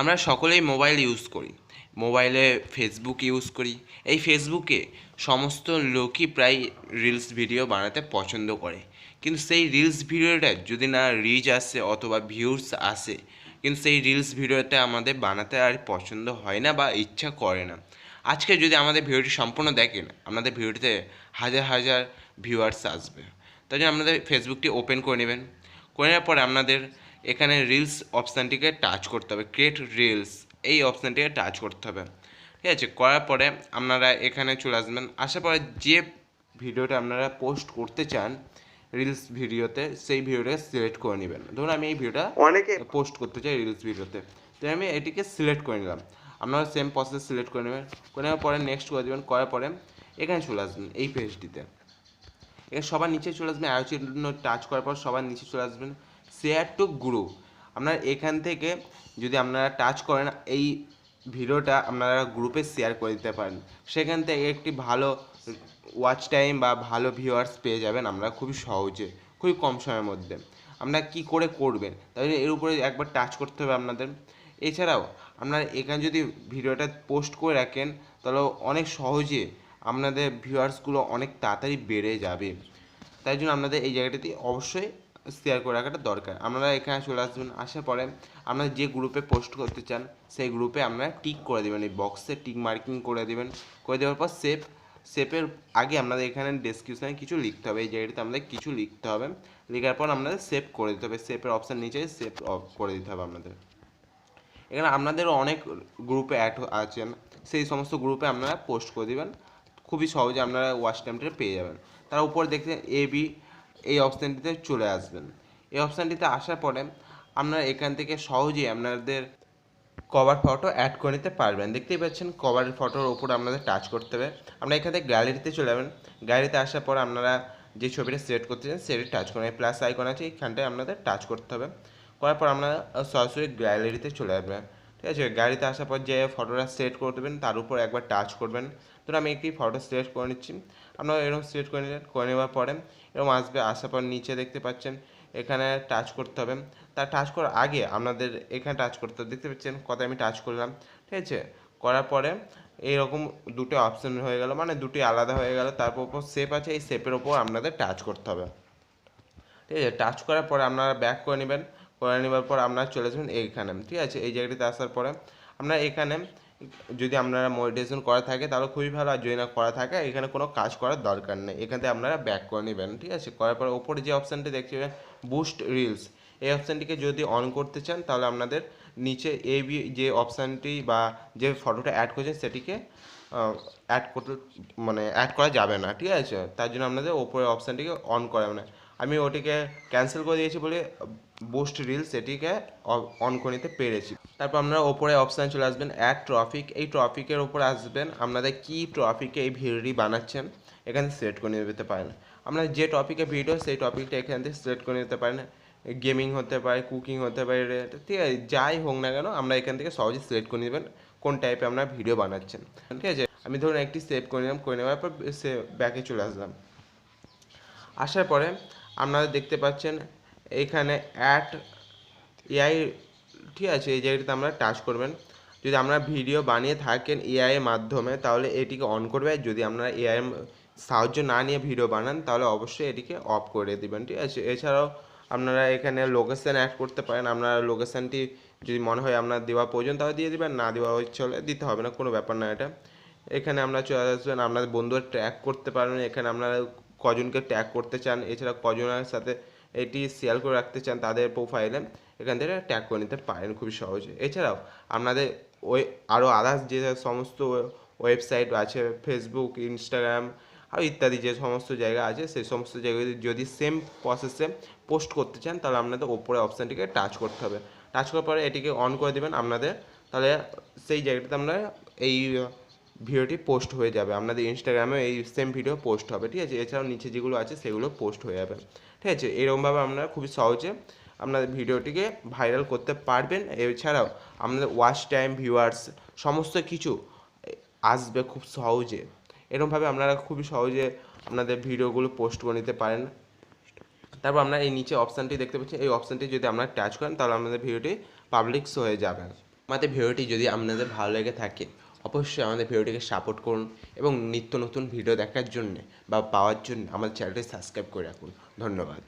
আমরা সকলেই mobile use করি। মোবাইলে ফেসবুক ইউজ করি। এই ফেসবুকে সমস্ত লোকই প্রায় রিলস ভিডিও বানাতে পছন্দ করে। কিন্তু সেই রিলস ভিডিওটা যদি না রিচ আসে অথবা ভিউস আসে, কিন্তু সেই রিলস ভিডিওটা আমাদের বানাতে আর পছন্দ হয় না বা ইচ্ছা করে না। আজকে যদি আমাদের ভিডিওটি সম্পূর্ণ দেখেন আপনাদের ভিডিওটিতে হাজার হাজার ভিউয়ার্স আসবে। তাই জন্য আপনাদের ফেসবুকটি ওপেন করে নেবেন। করে নেওয়ার পরে আপনাদের এখানে রিলস অপশানটিকে টাচ করতে হবে ক্রিয়েট রিলস এই অপশানটিকে টাচ করতে হবে। ঠিক আছে করার পরে আপনারা এখানে চলে আসবেন আসার পরে যে ভিডিওটা আপনারা পোস্ট করতে চান রিলস ভিডিওতে সেই ভিডিওটাকে সিলেক্ট করে নেবেন। ধরুন আমি এই ভিডিওটা অনেকে পোস্ট করতে চাই রিলস ভিডিওতে তো আমি এটিকে সিলেক্ট করে নিলাম। আপনারা সেম প্রসেস সিলেক্ট করে নেবেন করে নেওয়ার পরে নেক্সট করে দেবেন করার পরে এখানে চলে আসবেন এই পেজটিতে এখানে সবার নিচে চলে আসবেন আয়ো চিহ্ন টাচ করার পর সবার নিচে চলে আসবেন শেয়ার টু গ্রুপ আপনার এখান থেকে যদি আপনারা টাচ করেন, এই ভিডিওটা আপনারা গ্রুপে শেয়ার করে দিতে পারেন। সেখান থেকে একটি ভালো ওয়াচ টাইম বা ভালো ভিউয়ার্স পেয়ে যাবেন আমরা খুবই সহজে, খুবই কম সময়ের মধ্যে। আপনারা কি করে করবেন? তাহলে এর উপরে একবার টাচ করতে হবে আপনাদের। এছাড়াও, আপনারা এখানে যদি ভিডিওটা পোস্ট করে রাখেন, তাহলে অনেক সহজে আপনাদের ভিউয়ার্সগুলো অনেক তাড়াতাড়ি বেড়ে যাবে। তাই জন্য আপনাদের এই জায়গাটাতে অবশ্যই শেয়ার করে রাখাটা দরকার। আপনারা এখানে চলে আসবেন, আসার পরে আপনারা যে গ্রুপে পোস্ট করতে চান, সেই গ্রুপে আপনারা টিক করে দেবেন, এই বক্সে টিক মার্কিং করে দেবেন। করে দেওয়ার পর সেভ সেভের আগে আপনাদের এখানে ডেসক্রিপশানে কিছু লিখতে হবে, এই জায়গাটাতে আমাদের কিছু লিখতে হবে। লেখার পর আপনাদের সেভ করে দিতে হবে সেভের অপশান নিচে সেভ করে দিতে হবে আপনাদের। এখানে আপনাদেরও অনেক গ্রুপে অ্যাড আছেন, সেই সমস্ত গ্রুপে আপনারা পোস্ট করে দিবেন। খুবই সহজে আপনারা ওয়াচ টাইমটা পেয়ে যাবেন। তার উপর দেখতে এ বি এই অপশানটিতে চলে আসবেন। এই অপশানটিতে আসার পরে আপনারা এখান থেকে সহজেই আপনাদের কভার ফটো অ্যাড করে নিতে পারবেন। দেখতেই পাচ্ছেন কভারের ফটোর ওপর আপনাদের টাচ করতে হবে। আপনারা এখান থেকে গ্যালারিতে চলে যাবেন। গ্যালারিতে আসার পর আপনারা যে ছবিটা সিলেক্ট করতে চান, সেটি টাচ করেন। প্লাস আইকন আছে, এইখানটায় আপনাদের টাচ করতে হবে। করার পর আপনারা সরাসরি গ্যালারিতে চলে আসবেন। ঠিক আছে? গাড়িতে আসার পর যে ফটোটা সিলেক্ট করে দেবেন, তার উপর একবার টাচ করবেন। ধরুন আমি একটি ফটো সিলেক্ট করে নিচ্ছি। আপনারা এরকম সিলেক্ট করে নিলেন, করে নেওয়ার পরে এরকম আসবে, আসার পর নিচে দেখতে পাচ্ছেন, এখানে টাচ করতে হবে। তার টাচ করার আগে আপনাদের এখানে টাচ করতে হবে। দেখতে পাচ্ছেন কত আমি টাচ করলাম, ঠিক আছে? করার পরে এইরকম দুটো অপশন হয়ে গেল মানে দুটি আলাদা হয়ে গেল। তারপর ওপর শেপ আছে, এই শেপের ওপর আপনাদের টাচ করতে হবে। ঠিক আছে? টাচ করার পরে আপনারা ব্যাক করে নেবেন। করে নেবার পর আপনারা চলে আসবেন এইখানে। ঠিক আছে? এই জায়গাটিতে আসার পরে আপনারা এখানে যদি আপনারা মডিটেশন করা থাকে তাহলে খুবই ভালো। আর যদি না করা থাকে, এখানে কোনো কাজ করার দরকার নেই। এখান থেকে আপনারা ব্যাক করে নেবেন। ঠিক আছে? করার পর ওপরে যে অপশানটি দেখছেন বুস্ট রিলস এই অপশানটিকে যদি অন করতে চান, তাহলে আপনাদের নিচে এই যে অপশানটি বা যে ফটোটা অ্যাড করছেন, সেটিকে অ্যাড করতে মানে অ্যাড করা যাবে না। ঠিক আছে? তার জন্য আপনাদের ওপরে অপশানটিকে অন করা মানে আমি ওটিকে ক্যান্সেল করে দিয়েছি বলে বুস্ট রিলস এটিকে অন করে নিতে পেরেছি। তারপর আপনারা ওপরে অপশান চলে আসবেন অ্যাড ট্রফিক এই ট্রফিকের ওপরে আসবেন, আপনাদের কী ট্রফিকে এই ভিডিওটি বানাচ্ছেন, এখানে সিলেক্ট করে নিতে পারেন। আপনার যে টপিকে ভিডিও সেই টপিকটা এখান থেকে সিলেক্ট করে নিতে পারেন। গেমিং হতে পারে কুকিং হতে পারে, ঠিক আছে, যাই হোক না কেন, আমরা এখান থেকে সহজে সিলেক্ট করে নেবেন, কোন টাইপে আপনারা ভিডিও বানাচ্ছেন, ঠিক আছে? আমি ধরুন একটি সেভ করে নিলাম, করে নেওয়ার পর সে ব্যাকে চলে আসলাম। আসার পরে আপনারা দেখতে পাচ্ছেন এখানে অ্যাড এআই ঠিক আছে, এই জায়গাটিতে আমরা টাচ করবেন। যদি আমরা ভিডিও বানিয়ে থাকেন এআই এর মাধ্যমে, তাহলে এটিকে অন করবে। যদি আপনারা এআই সাহায্য না নিয়ে ভিডিও বানান, তাহলে অবশ্যই এটিকে অফ করে দিবেন, ঠিক আছে? এছাড়াও আপনারা এখানে লোকেশান অ্যাড করতে পারেন। আপনারা লোকেশানটি যদি মনে হয় আপনার দেওয়া প্রয়োজন, তাহলে দিয়ে দিবেন। না দেওয়া হচ্ছে হলে দিতে হবে না, কোনো ব্যাপার না এটা। এখানে আপনারা চলে আসবেন, আপনাদের বন্ধুরা ট্র্যাক করতে পারবেন এখানে আপনারা কজনকে ট্র্যাক করতে চান, এছাড়া কজনের সাথে এটি শেয়ার করে রাখতে চান তাদের প্রোফাইলে এখান থেকে ট্যাগ করে নিতে পারেন খুবই সহজে। এছাড়াও আপনাদের ওই আরও আদার্স যে সমস্ত ওয়েবসাইট আছে ফেসবুক ইনস্টাগ্রাম আর ইত্যাদি যে সমস্ত জায়গা আছে, সেই সমস্ত জায়গায় যদি সেম প্রসেসে পোস্ট করতে চান, তাহলে আপনাদের ওপরে অপশানটিকে টাচ করতে হবে। টাচ করার পরে এটিকে অন করে দেবেন আপনাদের। তাহলে সেই জায়গাটাতে আমরা এই ভিডিওটি পোস্ট হয়ে যাবে। আপনাদের ইনস্টাগ্রামে এই সেম ভিডিও পোস্ট হবে, ঠিক আছে? এছাড়াও নিচে যেগুলো আছে, সেগুলো পোস্ট হয়ে যাবে, ঠিক আছে? এরকমভাবে আপনারা খুবই সহজে আপনাদের ভিডিওটিকে ভাইরাল করতে পারবেন। এছাড়াও আপনাদের ওয়াচ টাইম ভিউয়ার্স সমস্ত কিছু আসবে খুব সহজে। এরকমভাবে আপনারা খুবই সহজে আপনাদের ভিডিওগুলো পোস্ট করে নিতে পারেন। তারপর আপনারা এই নিচে অপশানটি দেখতে পাচ্ছেন। এই অপশানটি যদি আপনারা টাচ করেন, তাহলে আপনাদের ভিডিওটি পাবলিকস হয়ে যাবে। আমাদের ভিডিওটি যদি আপনাদের ভালো লেগে থাকে অবশ্যই আমাদের ভিডিওটিকে সাপোর্ট করুন এবং নিত্য নতুন ভিডিও দেখার জন্যে বা পাওয়ার জন্য আমাদের চ্যানেলটি সাবস্ক্রাইব করে রাখুন। ধন্যবাদ।